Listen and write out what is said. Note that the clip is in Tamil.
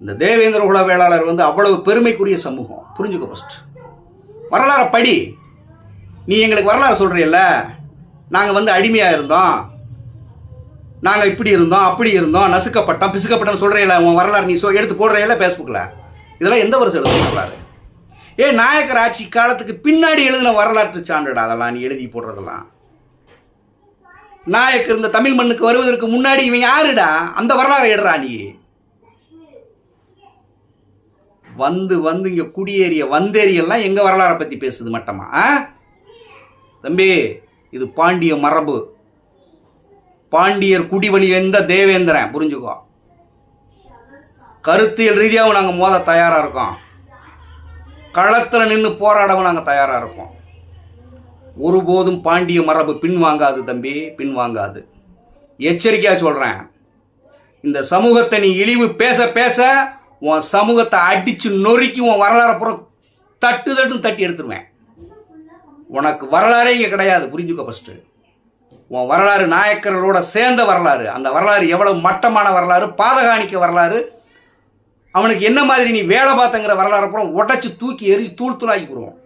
இந்த தேவேந்திர குல வேளாளர் வந்து அவ்வளவு பெருமைக்குரிய சமூகம். புரிஞ்சுக்க ஃபஸ்ட் வரலாறை படி. நீ எங்களுக்கு வரலாறு சொல்கிறீல்ல நாங்கள் வந்து அடிமையாக இருந்தோம். நாங்கள் இப்படி இருந்தோம் அப்படி இருந்தோம் நசுக்கப்பட்டோம் பிசுக்கப்பட்டோம்னு சொல்கிறையில உன் வரலாறு நீ சொ எடுத்து போடுறையில ஃபேஸ்புக்கில் இதெல்லாம் எந்த வருஷம் எழுதுன வரலாறு? ஏ நாயக்கர் ஆட்சி காலத்துக்கு பின்னாடி எழுதின வரலாற்று சான்றுடா அதெல்லாம் நீ எழுதி போடுறதெல்லாம். நாயக்கர் இந்த தமிழ் மண்ணுக்கு வருவதற்கு முன்னாடி இவன் யாருடா? அந்த வரலாறை எடுறா நீ. வந்து வந்து இங்க குடியேறிய வந்தேரியெல்லாம் எங்க வரலாறை பத்தி பேசுது மட்டமா ஆ? தம்பி இது பாண்டிய மரபு. பாண்டியர் குடிவழி எந்த தேவேந்திரன் புரிஞ்சுக்கோ. கருத்தியல் ரீதியாகவும் நாங்கள் மோத தயாராக இருக்கோம். களத்தில் நின்று போராடவும் நாங்கள் தயாராக இருக்கோம். ஒருபோதும் பாண்டிய மரபு பின்வாங்காது தம்பி பின்வாங்காது. எச்சரிக்கையாக சொல்கிறேன் இந்த சமூகத்தை நீ இழிவு பேச பேச உன் சமூகத்தை அடித்து நொறுக்கி உன் வரலாறை புறம் தட்டு தட்டுன்னு தட்டி எடுத்துருவேன். உனக்கு வரலாறே இங்கே கிடையாது புரிஞ்சுக்கோ ஃபஸ்ட்டு உன் வரலாறு நாயக்கர்களோட சேர்ந்த வரலாறு. அந்த வரலாறு எவ்வளவு மட்டமான வரலாறு பாதகாணிக்க வரலாறு. அவனுக்கு என்ன மாதிரி நீ வேலை பார்த்தங்கிற வரலாறு அப்புறம் உடச்சி தூக்கி எரி தூள் தூளாக்கி போடுவோம்